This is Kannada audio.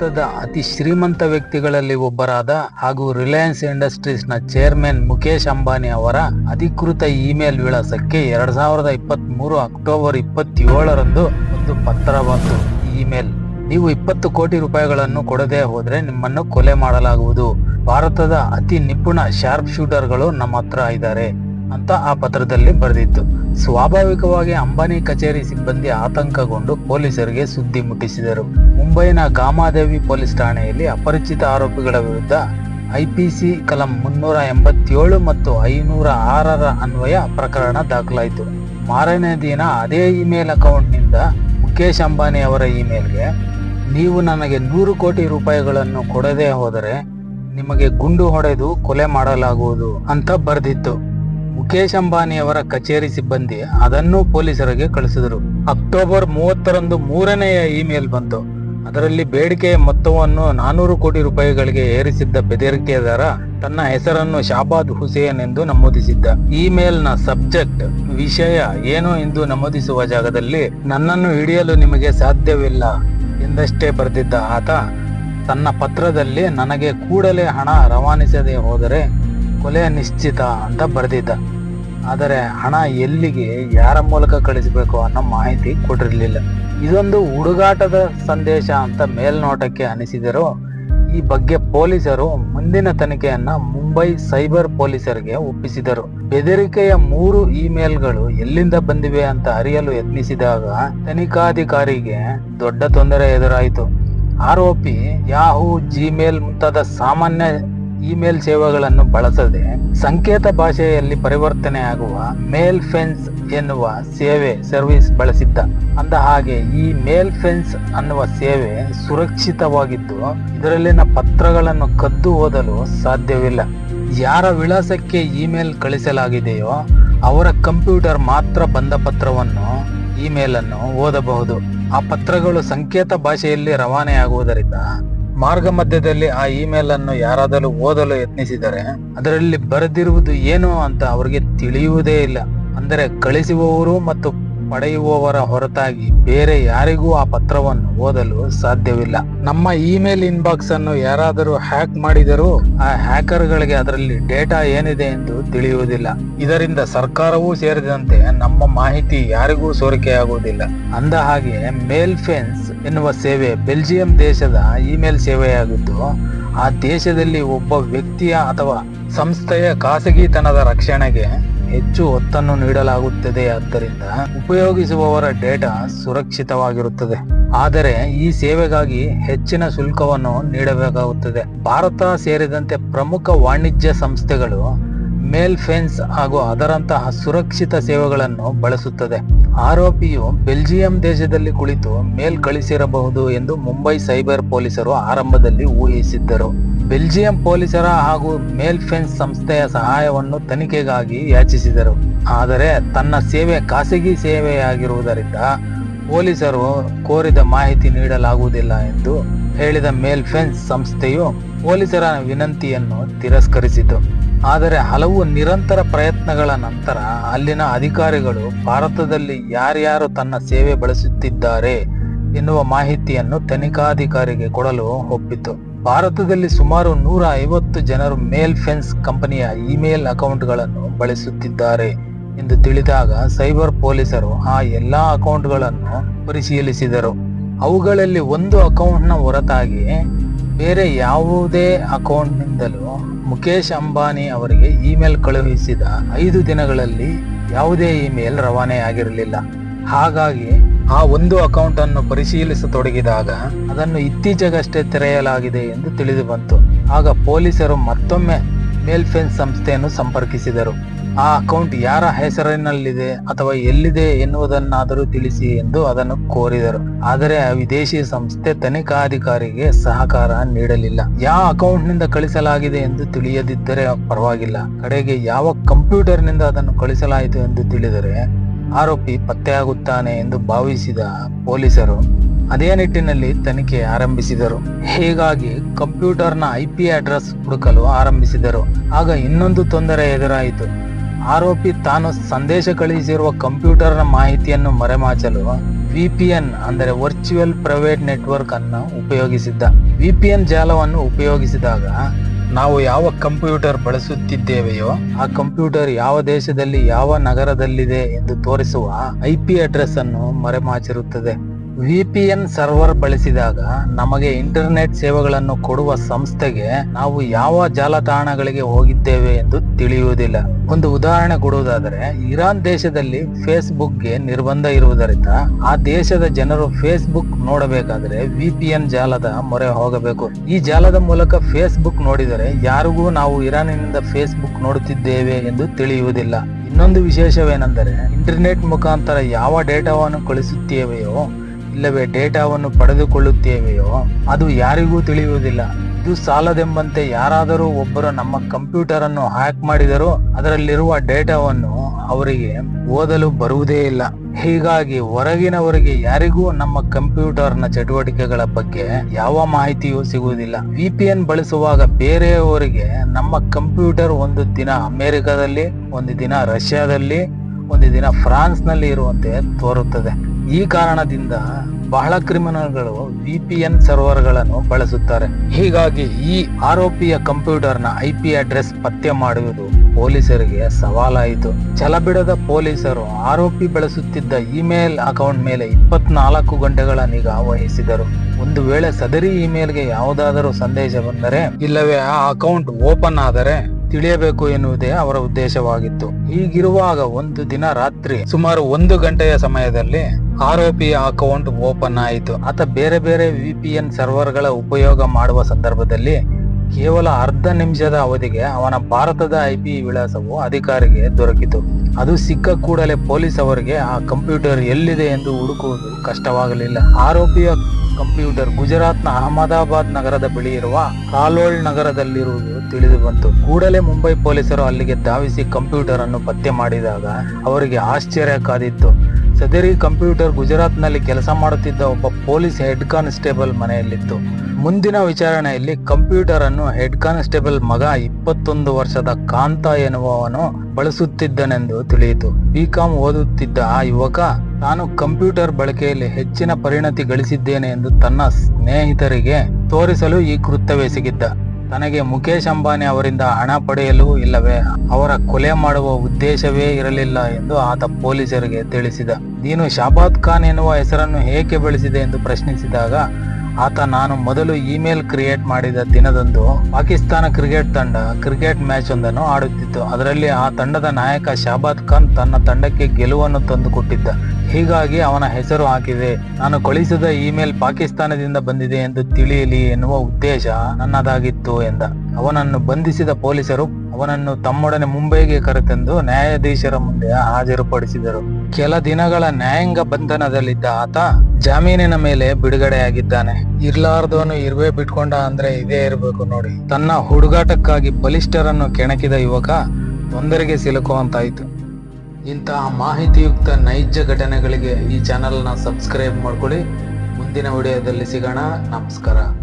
ಭಾರತದ ಅತಿ ಶ್ರೀಮಂತ ವ್ಯಕ್ತಿಗಳಲ್ಲಿ ಒಬ್ಬರಾದ ಹಾಗೂ ರಿಲಯನ್ಸ್ ಇಂಡಸ್ಟ್ರೀಸ್ನ ಚೇರ್ಮನ್ ಮುಖೇಶ್ ಅಂಬಾನಿ ಅವರ ಅಧಿಕೃತ ಇಮೇಲ್ ವಿಳಾಸಕ್ಕೆ ಎರಡ್ ಸಾವಿರದ ಇಪ್ಪತ್ತ್ ಮೂರು ಅಕ್ಟೋಬರ್ ಇಪ್ಪತ್ತೇಳರಂದು ಒಂದು ಪತ್ರ ಬಂತು. ಇಮೇಲ್, ನೀವು ಇಪ್ಪತ್ತು ಕೋಟಿ ರೂಪಾಯಿಗಳನ್ನು ಕೊಡದೆ ಹೋದ್ರೆ ನಿಮ್ಮನ್ನು ಕೊಲೆ ಮಾಡಲಾಗುವುದು. ಭಾರತದ ಅತಿ ನಿಪುಣ ಶಾರ್ಪ್ ಶೂಟರ್ಗಳು ನಮ್ಮ ಹತ್ರ ಇದ್ದಾರೆ. ಅಂತ ಆ ಪತ್ರದಲ್ಲಿ ಬರೆದಿತ್ತು. ಸ್ವಾಭಾವಿಕವಾಗಿ ಅಂಬಾನಿ ಕಚೇರಿ ಸಿಬ್ಬಂದಿ ಆತಂಕಗೊಂಡು ಪೊಲೀಸರಿಗೆ ಸುದ್ದಿ ಮುಟ್ಟಿಸಿದರು. ಮುಂಬೈನ ಗಾಮಾದೇವಿ ಪೊಲೀಸ್ ಠಾಣೆಯಲ್ಲಿ ಅಪರಿಚಿತ ಆರೋಪಿಗಳ ವಿರುದ್ಧ ಐಪಿಸಿ ಕಲಂ ಮುನ್ನೂರ ಎಂಬತ್ತೇಳು ಮತ್ತು ಐನೂರ ಆರರ ಅನ್ವಯ ಪ್ರಕರಣ ದಾಖಲಾಯಿತು. ಮಾರನೇ ದಿನ ಅದೇ ಇಮೇಲ್ ಅಕೌಂಟ್ನಿಂದ ಮುಖೇಶ್ ಅಂಬಾನಿ ಅವರ ಇಮೇಲ್ಗೆ, ನೀವು ನನಗೆ ನೂರು ಕೋಟಿ ರೂಪಾಯಿಗಳನ್ನು ಕೊಡದೇ ಹೋದರೆ ನಿಮಗೆ ಗುಂಡು ಹೊಡೆದು ಕೊಲೆ ಮಾಡಲಾಗುವುದು ಅಂತ ಬರೆದಿತ್ತು. ಮುಖೇಶ್ ಅಂಬಾನಿಯವರ ಕಚೇರಿ ಸಿಬ್ಬಂದಿ ಅದನ್ನು ಪೊಲೀಸರಿಗೆ ಕಳಿಸಿದರು. ಅಕ್ಟೋಬರ್ ಮೂವತ್ತರಂದು ಮೂರನೆಯ ಇಮೇಲ್ ಬಂತು. ಅದರಲ್ಲಿ ಬೇಡಿಕೆಯ ಮೊತ್ತವನ್ನು ನಾನೂರು ಕೋಟಿ ರೂಪಾಯಿಗಳಿಗೆ ಏರಿಸಿದ್ದ ಬೆದರಿಕೆದಾರ ತನ್ನ ಹೆಸರನ್ನು ಶಾಬಾದ್ ಹುಸೇನ್ ಎಂದು ನಮೂದಿಸಿದ್ದ. ಇಮೇಲ್ನ ಸಬ್ಜೆಕ್ಟ್ ವಿಷಯ ಏನು ಎಂದು ನಮೂದಿಸುವ ಜಾಗದಲ್ಲಿ ನನ್ನನ್ನು ಹಿಡಿಯಲು ನಿಮಗೆ ಸಾಧ್ಯವಿಲ್ಲ ಎಂದಷ್ಟೇ ಬರೆದಿದ್ದ ಆತ, ತನ್ನ ಪತ್ರದಲ್ಲಿ ನನಗೆ ಕೂಡಲೇ ಹಣ ರವಾನಿಸದೆ ಹೋದರೆ ಕೊಲೆ ನಿಶ್ಚಿತ ಅಂತ ಬರೆದಿದ್ದ. ಆದರೆ ಹಣ ಎಲ್ಲಿಗೆ, ಯಾರ ಮೂಲಕ ಕಳಿಸಬೇಕು ಅನ್ನೋ ಮಾಹಿತಿ ಕೊಟ್ಟಿರಲಿಲ್ಲ. ಇದೊಂದು ಹುಡುಗಾಟದ ಸಂದೇಶ ಅಂತ ಮೇಲ್ನೋಟಕ್ಕೆ ಅನಿಸಿದರೂ, ಈ ಬಗ್ಗೆ ಪೊಲೀಸರು ಮುಂದಿನ ತನಿಖೆಯನ್ನ ಮುಂಬೈ ಸೈಬರ್ ಪೊಲೀಸರಿಗೆ ಒಪ್ಪಿಸಿದರು. ಬೆದರಿಕೆಯ ಮೂರು ಇಮೇಲ್ಗಳು ಎಲ್ಲಿಂದ ಬಂದಿವೆ ಅಂತ ಅರಿಯಲು ಯತ್ನಿಸಿದಾಗ ತನಿಖಾಧಿಕಾರಿಗೆ ದೊಡ್ಡ ತೊಂದರೆ ಎದುರಾಯಿತು. ಆರೋಪಿ ಯಾಹೂ ಜಿಮೇಲ್ ಮುಂತಾದ ಸಾಮಾನ್ಯ ಇಮೇಲ್ ಸೇವೆಗಳನ್ನು ಬಳಸದೆ ಸಂಕೇತ ಭಾಷೆಯಲ್ಲಿ ಪರಿವರ್ತನೆಯಾಗುವ ಮೇಲ್ ಫೆನ್ಸ್ ಎನ್ನುವ ಸೇವೆ ಸರ್ವಿಸ್ ಬಳಸಿದ್ದ. ಅಂದ ಹಾಗೆ ಈ ಮೇಲ್ ಫೆನ್ಸ್ ಅನ್ನುವ ಸೇವೆ ಸುರಕ್ಷಿತವಾಗಿದ್ದು, ಇದರಲ್ಲಿನ ಪತ್ರಗಳನ್ನು ಕದ್ದು ಓದಲು ಸಾಧ್ಯವಿಲ್ಲ. ಯಾರ ವಿಳಾಸಕ್ಕೆ ಇಮೇಲ್ ಕಳಿಸಲಾಗಿದೆಯೋ ಅವರ ಕಂಪ್ಯೂಟರ್ ಮಾತ್ರ ಬಂದ ಪತ್ರವನ್ನು ಇಮೇಲ್ ಅನ್ನು ಓದಬಹುದು. ಆ ಪತ್ರಗಳು ಸಂಕೇತ ಭಾಷೆಯಲ್ಲಿ ರವಾನೆಯಾಗುವುದರಿಂದ ಮಾರ್ಗ ಮಧ್ಯದಲ್ಲಿ ಆ ಇಮೇಲ್ ಅನ್ನು ಯಾರಾದರೂ ಓದಲು ಯತ್ನಿಸಿದರೆ ಅದರಲ್ಲಿ ಬರೆದಿರುವುದು ಏನು ಅಂತ ಅವರಿಗೆ ತಿಳಿಯುವುದೇ ಇಲ್ಲ. ಅಂದರೆ ಕಳಿಸುವವರು ಮತ್ತು ಪಡೆಯುವವರ ಹೊರತಾಗಿ ಬೇರೆ ಯಾರಿಗೂ ಆ ಪತ್ರವನ್ನು ಓದಲು ಸಾಧ್ಯವಿಲ್ಲ. ನಮ್ಮ ಇಮೇಲ್ ಇನ್ಬಾಕ್ಸ್ ಅನ್ನು ಯಾರಾದರೂ ಹ್ಯಾಕ್ ಮಾಡಿದರೂ ಆ ಹ್ಯಾಕರ್ಗಳಿಗೆ ಅದರಲ್ಲಿ ಡೇಟಾ ಏನಿದೆ ಎಂದು ತಿಳಿಯುವುದಿಲ್ಲ. ಇದರಿಂದ ಸರ್ಕಾರವೂ ಸೇರಿದಂತೆ ನಮ್ಮ ಮಾಹಿತಿ ಯಾರಿಗೂ ಸೋರಿಕೆಯಾಗುವುದಿಲ್ಲ. ಅಂದ ಹಾಗೆ ಮೇಲ್ ಫೆನ್ಸ್ ಎನ್ನುವ ಸೇವೆ ಬೆಲ್ಜಿಯಂ ದೇಶದ ಇಮೇಲ್ ಸೇವೆಯಾಗಿದ್ದು ಆ ದೇಶದಲ್ಲಿ ಒಬ್ಬ ವ್ಯಕ್ತಿಯ ಅಥವಾ ಸಂಸ್ಥೆಯ ಖಾಸಗಿತನದ ರಕ್ಷಣೆಗೆ ಹೆಚ್ಚು ಒತ್ತನ್ನು ನೀಡಲಾಗುತ್ತದೆ. ಆದ್ದರಿಂದ ಉಪಯೋಗಿಸುವವರ ಡೇಟಾ ಸುರಕ್ಷಿತವಾಗಿರುತ್ತದೆ. ಆದರೆ ಈ ಸೇವೆಗಾಗಿ ಹೆಚ್ಚಿನ ಶುಲ್ಕವನ್ನು ನೀಡಬೇಕಾಗುತ್ತದೆ. ಭಾರತ ಸೇರಿದಂತೆ ಪ್ರಮುಖ ವಾಣಿಜ್ಯ ಸಂಸ್ಥೆಗಳು ಮೇಲ್ ಫೆನ್ಸ್ ಹಾಗೂ ಅದರಂತಹ ಸುರಕ್ಷಿತ ಸೇವೆಗಳನ್ನು ಬಳಸುತ್ತದೆ. ಆರೋಪಿಯು ಬೆಲ್ಜಿಯಂ ದೇಶದಲ್ಲಿ ಕುಳಿತು ಮೇಲ್ ಕಳಿಸಿರಬಹುದು ಎಂದು ಮುಂಬೈ ಸೈಬರ್ ಪೊಲೀಸರು ಆರಂಭದಲ್ಲಿ ಊಹಿಸಿದ್ದರು. ಬೆಲ್ಜಿಯಂ ಪೊಲೀಸರ ಹಾಗೂ ಮೇಲ್ ಫೆನ್ಸ್ ಸಂಸ್ಥೆಯ ಸಹಾಯವನ್ನು ತನಿಖೆಗಾಗಿ ಯಾಚಿಸಿದರು. ಆದರೆ ತನ್ನ ಸೇವೆ ಖಾಸಗಿ ಸೇವೆಯಾಗಿರುವುದರಿಂದ ಪೊಲೀಸರು ಕೋರಿದ ಮಾಹಿತಿ ನೀಡಲಾಗುವುದಿಲ್ಲ ಎಂದು ಹೇಳಿದ ಮೇಲ್ ಫೆನ್ಸ್ ಸಂಸ್ಥೆಯು ಪೊಲೀಸರ ವಿನಂತಿಯನ್ನು ತಿರಸ್ಕರಿಸಿತು. ಆದರೆ ಹಲವು ನಿರಂತರ ಪ್ರಯತ್ನಗಳ ನಂತರ ಅಲ್ಲಿನ ಅಧಿಕಾರಿಗಳು, ಭಾರತದಲ್ಲಿ ಯಾರ್ಯಾರು ತನ್ನ ಸೇವೆ ಬಳಸುತ್ತಿದ್ದಾರೆ ಎನ್ನುವ ಮಾಹಿತಿಯನ್ನು ತನಿಖಾಧಿಕಾರಿಗೆ ಕೊಡಲು ಒಪ್ಪಿತು. ಭಾರತದಲ್ಲಿ ಸುಮಾರು ನೂರ ಐವತ್ತು ಜನರು ಮೇಲ್ ಫೆನ್ಸ್ ಕಂಪನಿಯ ಇಮೇಲ್ ಅಕೌಂಟ್ಗಳನ್ನು ಬಳಸುತ್ತಿದ್ದಾರೆ ಎಂದು ತಿಳಿದಾಗ ಸೈಬರ್ ಪೊಲೀಸರು ಆ ಎಲ್ಲಾ ಅಕೌಂಟ್ಗಳನ್ನು ಪರಿಶೀಲಿಸಿದರು. ಅವುಗಳಲ್ಲಿ ಒಂದು ಅಕೌಂಟ್ನ ಹೊರತಾಗಿ ಬೇರೆ ಯಾವುದೇ ಅಕೌಂಟ್ನಿಂದಲೂ ಮುಖೇಶ್ ಅಂಬಾನಿ ಅವರಿಗೆ ಇಮೇಲ್ ಕಳುಹಿಸಿದ ಐದು ದಿನಗಳಲ್ಲಿ ಯಾವುದೇ ಇಮೇಲ್ ರವಾನೆ ಆಗಿರಲಿಲ್ಲ. ಹಾಗಾಗಿ ಆ ಒಂದು ಅಕೌಂಟ್ ಅನ್ನು ಪರಿಶೀಲಿಸತೊಡಗಿದಾಗ ಅದನ್ನು ಇತ್ತೀಚೆಗಷ್ಟೇ ತೆರೆಯಲಾಗಿದೆ ಎಂದು ತಿಳಿದು ಬಂತು ಆಗ ಪೊಲೀಸರು ಮತ್ತೊಮ್ಮೆ ಮೇಲ್ಫೆನ್ಸ್ ಸಂಸ್ಥೆಯನ್ನು ಸಂಪರ್ಕಿಸಿದರು. ಆ ಅಕೌಂಟ್ ಯಾರ ಹೆಸರಿನಲ್ಲಿದೆ ಅಥವಾ ಎಲ್ಲಿದೆ ಎನ್ನುವುದನ್ನಾದರೂ ತಿಳಿಸಿ ಎಂದು ಅದನ್ನು ಕೋರಿದರು. ಆದರೆ ಆ ವಿದೇಶಿ ಸಂಸ್ಥೆ ತನಿಖಾಧಿಕಾರಿಗೆ ಸಹಕಾರ ನೀಡಲಿಲ್ಲ. ಯಾವ ಅಕೌಂಟ್ನಿಂದ ಕಳಿಸಲಾಗಿದೆ ಎಂದು ತಿಳಿಯದಿದ್ದರೆ ಪರವಾಗಿಲ್ಲ. ಕಡೆಗೆ ಯಾವ ಕಂಪ್ಯೂಟರ್ನಿಂದ ಅದನ್ನು ಕಳಿಸಲಾಯಿತು ಎಂದು ತಿಳಿದರೆ ಆರೋಪಿ ಪತ್ತೆಯಾಗುತ್ತಾನೆ ಎಂದು ಭಾವಿಸಿದ ಪೊಲೀಸರು ಅದೇ ನಿಟ್ಟಿನಲ್ಲಿ ತನಿಖೆ ಆರಂಭಿಸಿದರು. ಹೀಗಾಗಿ ಕಂಪ್ಯೂಟರ್ನ ಐ ಪಿ ಅಡ್ರೆಸ್ ಹುಡುಕಲು ಆರಂಭಿಸಿದರು. ಆಗ ಇನ್ನೊಂದು ತೊಂದರೆ ಎದುರಾಯಿತು. ಆರೋಪಿ ತಾನು ಸಂದೇಶ ಕಳುಹಿಸಿರುವ ಕಂಪ್ಯೂಟರ್ನ ಮಾಹಿತಿಯನ್ನು ಮರೆಮಾಚಲು ವಿಪಿಎನ್ ಅಂದರೆ ವರ್ಚುವಲ್ ಪ್ರೈವೇಟ್ ನೆಟ್ವರ್ಕ್ ಅನ್ನು ಉಪಯೋಗಿಸಿದ್ದ. ವಿಪಿಎನ್ ಜಾಲವನ್ನು ಉಪಯೋಗಿಸಿದಾಗ ನಾವು ಯಾವ ಕಂಪ್ಯೂಟರ್ ಬಳಸುತ್ತಿದ್ದೇವೆಯೋ ಆ ಕಂಪ್ಯೂಟರ್ ಯಾವ ದೇಶದಲ್ಲಿ ಯಾವ ನಗರದಲ್ಲಿದೆ ಎಂದು ತೋರಿಸುವ ಐಪಿ ಅಡ್ರೆಸ್ ಅನ್ನು ಮರೆಮಾಚಿರುತ್ತದೆ. ವಿಪಿಎನ್ ಸರ್ವರ್ ಬಳಸಿದಾಗ ನಮಗೆ ಇಂಟರ್ನೆಟ್ ಸೇವೆಗಳನ್ನು ಕೊಡುವ ಸಂಸ್ಥೆಗೆ ನಾವು ಯಾವ ಜಾಲತಾಣಗಳಿಗೆ ಹೋಗಿದ್ದೇವೆ ಎಂದು ತಿಳಿಯುವುದಿಲ್ಲ. ಒಂದು ಉದಾಹರಣೆ ಕೊಡುವುದಾದರೆ, ಇರಾನ್ ದೇಶದಲ್ಲಿ ಫೇಸ್ಬುಕ್ಗೆ ನಿರ್ಬಂಧ ಇರುವುದರಿಂದ ಆ ದೇಶದ ಜನರು ಫೇಸ್ಬುಕ್ ನೋಡಬೇಕಾದರೆ ವಿಪಿಎನ್ ಜಾಲದ ಮೊರೆ ಹೋಗಬೇಕು. ಈ ಜಾಲದ ಮೂಲಕ ಫೇಸ್ಬುಕ್ ನೋಡಿದರೆ ಯಾರಿಗೂ ನಾವು ಇರಾನಿನಿಂದ ಫೇಸ್ಬುಕ್ ನೋಡುತ್ತಿದ್ದೇವೆ ಎಂದು ತಿಳಿಯುವುದಿಲ್ಲ. ಇನ್ನೊಂದು ವಿಶೇಷವೇನೆಂದರೆ ಇಂಟರ್ನೆಟ್ ಮುಖಾಂತರ ಯಾವ ಡೇಟಾವನ್ನು ಕಳಿಸುತ್ತೇವೆಯೋ ಇಲ್ಲವೇ ಡೇಟಾವನ್ನು ಪಡೆದುಕೊಳ್ಳುತ್ತೇವೆಯೋ? ಅದು ಯಾರಿಗೂ ತಿಳಿಯುವುದಿಲ್ಲ. ಇದು ಸಾಲದೆಂಬಂತೆ ಯಾರಾದರೂ ಒಬ್ಬರು ನಮ್ಮ ಕಂಪ್ಯೂಟರ್ ಅನ್ನು ಹ್ಯಾಕ್ ಮಾಡಿದರೂ ಅದರಲ್ಲಿರುವ ಡೇಟಾವನ್ನು ಅವರಿಗೆ ಓದಲು ಬರುವುದೇ ಇಲ್ಲ. ಹೀಗಾಗಿ ಹೊರಗಿನವರಿಗೆ ಯಾರಿಗೂ ನಮ್ಮ ಕಂಪ್ಯೂಟರ್ನ ಚಟುವಟಿಕೆಗಳ ಬಗ್ಗೆ ಯಾವ ಮಾಹಿತಿಯೂ ಸಿಗುವುದಿಲ್ಲ. ವಿಪಿಎನ್ ಬಳಸುವಾಗ ಬೇರೆಯವರಿಗೆ ನಮ್ಮ ಕಂಪ್ಯೂಟರ್ ಒಂದು ದಿನ ಅಮೆರಿಕದಲ್ಲಿ, ಒಂದು ದಿನ ರಷ್ಯಾದಲ್ಲಿ, ಒಂದು ದಿನ ಫ್ರಾನ್ಸ್ನಲ್ಲಿ ಇರುವಂತೆ ತೋರುತ್ತದೆ. ಈ ಕಾರಣದಿಂದ ಬಹಳ ಕ್ರಿಮಿನಲ್ಗಳು ವಿ ಪಿ ಎನ್ ಸರ್ವರ್ಗಳನ್ನು ಬಳಸುತ್ತಾರೆ. ಹೀಗಾಗಿ ಈ ಆರೋಪಿಯ ಕಂಪ್ಯೂಟರ್ನ ಐ ಪಿ ಅಡ್ರೆಸ್ ಪತ್ತೆ ಮಾಡುವುದು ಪೊಲೀಸರಿಗೆ ಸವಾಲಾಯಿತು. ಛಲಬಿಡದ ಪೊಲೀಸರು ಆರೋಪಿ ಬಳಸುತ್ತಿದ್ದ ಇಮೇಲ್ ಅಕೌಂಟ್ ಮೇಲೆ ಇಪ್ಪತ್ನಾಲ್ಕು ಗಂಟೆಗಳ ನಿಗಾ ವಹಿಸಿದರು. ಒಂದು ವೇಳೆ ಸದರಿ ಇಮೇಲ್ಗೆ ಯಾವುದಾದರೂ ಸಂದೇಶ ಬಂದರೆ, ಇಲ್ಲವೇ ಆ ಅಕೌಂಟ್ ಓಪನ್ ಆದರೆ ತಿಳಿಯಬೇಕು ಎನ್ನುವುದೇ ಅವರ ಉದ್ದೇಶವಾಗಿತ್ತು. ಹೀಗಿರುವಾಗ ಒಂದು ದಿನ ರಾತ್ರಿ, ಸುಮಾರು ಒಂದು ಗಂಟೆಯ ಸಮಯದಲ್ಲಿ ಆರೋಪಿಯ ಅಕೌಂಟ್ ಓಪನ್ ಆಯಿತು. ಆತ ಬೇರೆ ಬೇರೆ ವಿಪಿಎನ್ ಸರ್ವರ್ಗಳ ಉಪಯೋಗ ಮಾಡುವ ಸಂದರ್ಭದಲ್ಲಿ ಕೇವಲ ಅರ್ಧ ನಿಮಿಷದ ಅವಧಿಗೆ ಅವನ ಭಾರತದ ಐಪಿ ವಿಳಾಸವು ಅಧಿಕಾರಿಗೆ ದೊರಕಿತು. ಅದು ಸಿಕ್ಕ ಕೂಡಲೇ ಪೊಲೀಸ್ ಅವರಿಗೆ ಆ ಕಂಪ್ಯೂಟರ್ ಎಲ್ಲಿದೆ ಎಂದು ಹುಡುಕುವುದು ಕಷ್ಟವಾಗಲಿಲ್ಲ. ಆರೋಪಿಯ ಕಂಪ್ಯೂಟರ್ ಗುಜರಾತ್ನ ಅಹಮದಾಬಾದ್ ನಗರದ ಬಳಿ ಇರುವ ಕಾಲೋಳ್ ನಗರದಲ್ಲಿರುವುದು ತಿಳಿದು ಬಂತು ಕೂಡಲೇ ಮುಂಬೈ ಪೊಲೀಸರು ಅಲ್ಲಿಗೆ ಧಾವಿಸಿ ಕಂಪ್ಯೂಟರ್ ಅನ್ನು ಪತ್ತೆ ಮಾಡಿದಾಗ ಅವರಿಗೆ ಆಶ್ಚರ್ಯ ಕಾದಿತ್ತು. ಸದರಿ ಕಂಪ್ಯೂಟರ್ ಗುಜರಾತ್ನಲ್ಲಿ ಕೆಲಸ ಮಾಡುತ್ತಿದ್ದ ಒಬ್ಬ ಪೊಲೀಸ್ ಹೆಡ್ ಕಾನ್ಸ್ಟೇಬಲ್ ಮನೆಯಲ್ಲಿತ್ತು. ಮುಂದಿನ ವಿಚಾರಣೆಯಲ್ಲಿ ಕಂಪ್ಯೂಟರ್ ಅನ್ನು ಹೆಡ್ ಕಾನ್ಸ್ಟೇಬಲ್ ಮಗ ಇಪ್ಪತ್ತೊಂದು ವರ್ಷದ ಕಾಂತ ಎನ್ನುವವನು ಬಳಸುತ್ತಿದ್ದನೆಂದು ತಿಳಿಯಿತು. ಬಿಕಾಂ ಓದುತ್ತಿದ್ದ ಆ ಯುವಕ, ತಾನು ಕಂಪ್ಯೂಟರ್ ಬಳಕೆಯಲ್ಲಿ ಹೆಚ್ಚಿನ ಪರಿಣತಿ ಗಳಿಸಿದ್ದೇನೆ ಎಂದು ತನ್ನ ಸ್ನೇಹಿತರಿಗೆ ತೋರಿಸಲು ಈ ಕೃತ್ಯವೆಸಗಿದ್ದ ತನಗೆ ಮುಖೇಶ್ ಅಂಬಾನಿ ಅವರಿಂದ ಹಣ ಪಡೆಯಲು ಇಲ್ಲವೇ? ಅವರ ಕೊಲೆ ಮಾಡುವ ಉದ್ದೇಶವೇ ಇರಲಿಲ್ಲ ಎಂದು ಆತ ಪೊಲೀಸರಿಗೆ ತಿಳಿಸಿದ. ನೀನು ಶಾಬಾದ್ ಖಾನ್ ಎನ್ನುವ ಹೆಸರನ್ನು ಏಕೆ ಬೆಳೆಸಿದೆ ಎಂದು ಪ್ರಶ್ನಿಸಿದಾಗ, ಆತ, ನಾನು ಮೊದಲು ಇಮೇಲ್ ಕ್ರಿಯೇಟ್ ಮಾಡಿದ ದಿನದಂದು ಪಾಕಿಸ್ತಾನ ಕ್ರಿಕೆಟ್ ತಂಡ ಕ್ರಿಕೆಟ್ ಮ್ಯಾಚ್ ಒಂದನ್ನು ಆಡುತ್ತಿತ್ತು. ಅದರಲ್ಲಿ ಆ ತಂಡದ ನಾಯಕ ಶಾಬಾದ್ ಖಾನ್ ತನ್ನ ತಂಡಕ್ಕೆ ಗೆಲುವನ್ನು ತಂದುಕೊಟ್ಟಿದ್ದ. ಹೀಗಾಗಿ ಅವನ ಹೆಸರು ಹಾಕಿದೆ. ನಾನು ಕಳಿಸಿದ ಇಮೇಲ್ ಪಾಕಿಸ್ತಾನದಿಂದ ಬಂದಿದೆ ಎಂದು ತಿಳಿಯಲಿ ಎನ್ನುವ ಉದ್ದೇಶ ನನ್ನದಾಗಿತ್ತು ಎಂದ. ಅವನನ್ನು ಬಂಧಿಸಿದ ಪೊಲೀಸರು ಅವನನ್ನು ತಮ್ಮೊಡನೆ ಮುಂಬೈಗೆ ಕರೆತಂದು ನ್ಯಾಯಾಧೀಶರ ಮುಂದೆ ಹಾಜರುಪಡಿಸಿದರು. ಕೆಲ ದಿನಗಳ ನ್ಯಾಯಾಂಗ ಬಂಧನದಲ್ಲಿದ್ದ ಆತ ಜಾಮೀನಿನ ಮೇಲೆ ಬಿಡುಗಡೆಯಾಗಿದ್ದಾನೆ. ಇರ್ಲಾರ್ದವನು ಇರುವೆ ಬಿಟ್ಕೊಂಡ ಅಂದ್ರೆ ಇದೇ ಇರಬೇಕು ನೋಡಿ. ತನ್ನ ಹುಡುಗಾಟಕ್ಕಾಗಿ ಬಲಿಷ್ಠರನ್ನು ಕೆಣಕಿದ ಯುವಕ ತೊಂದರೆಗೆ ಸಿಲುಕುವಂತಾಯಿತು. ಇಂತಹ ಮಾಹಿತಿಯುಕ್ತ ನೈಜ ಘಟನೆಗಳಿಗೆ ಈ ಚಾನಲ್ನ ಸಬ್ಸ್ಕ್ರೈಬ್ ಮಾಡ್ಕೊಳ್ಳಿ. ಮುಂದಿನ ವಿಡಿಯೋದಲ್ಲಿ ಸಿಗೋಣ. ನಮಸ್ಕಾರ.